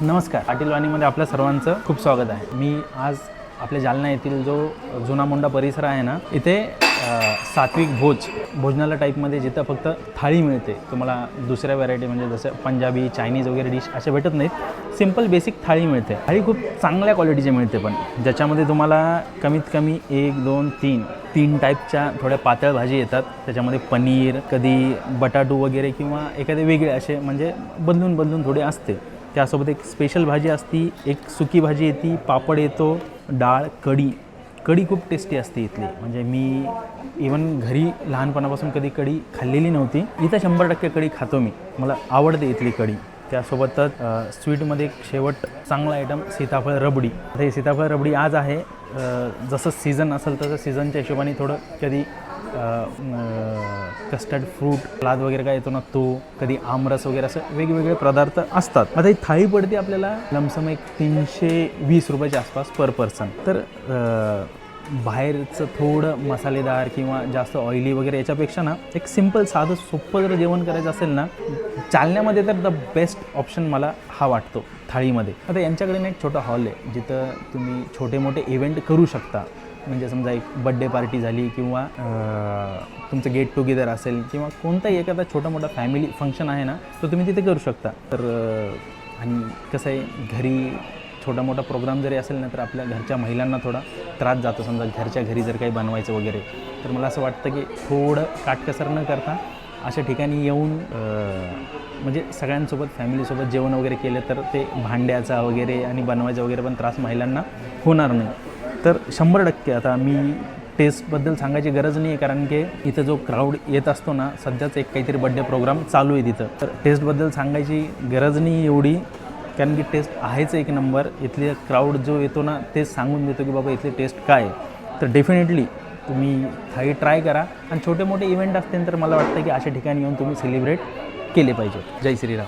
नमस्कार. पाटील वाणीमध्ये आपल्या सर्वांचं खूप स्वागत आहे. मी आज आपल्या जालना येथील जो जुना मुंडा परिसर आहे ना इथे सात्विक भोज भोजनाला टाईपमध्ये जिथं फक्त थाळी मिळते. तुम्हाला दुसऱ्या व्हरायटी म्हणजे जसं पंजाबी चायनीज वगैरे डिश असे भेटत नाहीत. सिंपल बेसिक थाळी मिळते. थाळी खूप चांगल्या क्वालिटीची मिळते पण. ज्याच्यामध्ये तुम्हाला कमीत कमी एक दोन तीन तीन टाईपच्या थोड्या पातळ भाजी येतात. त्याच्यामध्ये पनीर कधी बटाटू वगैरे किंवा एखादे वेगळे असे म्हणजे बदलून बदलून थोडे असते. त्यासोबत एक स्पेशल भाजी असती एक सुकी भाजी येते पापड येतो डाळ कढी. कढी खूप टेस्टी असते इथली. म्हणजे मी इवन घरी लहानपणापासून कधी कढी खाल्लेली नव्हती. इथं शंभर टक्के कढी खातो मी. मला आवडते इथली कढी. त्यासोबतच स्वीटमध्ये एक शेवट चांगला आयटम सीताफळ रबडी. आता हे सीताफळ रबडी आज आहे. जसं सीझन असेल तसं सीझनच्या हिशोबाने थोडं कधी कस्टर्ड फ्रूट लाद वगैरे काय येतो ना तो कधी आमरस वगैरे असं वेगवेगळे पदार्थ असतात. आता ही थाळी पडते आपल्याला लमसम एक तीनशे वीस रुपयाच्या आसपास पर पर्सन तर बाहेरचं थोडं मसालेदार किंवा जास्त ऑइली वगैरे याच्यापेक्षा ना एक सिंपल साधं सोपं जर जेवण करायचं असेल ना चालण्यामध्ये तर द बेस्ट ऑप्शन मला हा वाटतो थाळीमध्ये. आता यांच्याकडे ना एक छोटा हॉल आहे जिथं तुम्ही छोटे मोठे इव्हेंट करू शकता. म्हणजे समजा एक बड्डे पार्टी झाली किंवा तुमचं गेट टुगेदर असेल किंवा कोणताही एखादा छोटा मोठा फॅमिली फंक्शन आहे ना तो तुम्ही तिथे करू शकता. तर आणि कसं आहे घरी छोटा मोठा प्रोग्राम जरी असेल ना तर आपल्या घरच्या महिलांना थोडा त्रास जातो. समजा घरच्या घरी जर काही बनवायचं वगैरे तर मला असं वाटतं की थोडं काटकसर न करता अशा ठिकाणी येऊन म्हणजे सगळ्यांसोबत फॅमिलीसोबत जेवण वगैरे केलं तर ते भांड्याचा वगैरे आणि बनवायचा वगैरे पण त्रास महिलांना होणार नाही. तर शंभर टक्के आता मी टेस्टबद्दल सांगायची गरज नाही आहे कारण की इथं जो क्राऊड येत असतो ना सध्याच एक काहीतरी बड्डे प्रोग्राम चालू आहे तिथं. तर टेस्टबद्दल सांगायची गरज नाही एवढी कारण की टेस्ट आहेच एक नंबर इथले क्राऊड जो येतो ना तेच सांगून देतो की बाबा इथली टेस्ट काय आहे. तर डेफिनेटली तुम्ही थाळी ट्राय करा. आणि छोटे मोठे इव्हेंट असतील तर मला वाटतं की अशा ठिकाणी येऊन तुम्ही सेलिब्रेट केले पाहिजे. जय श्रीराम.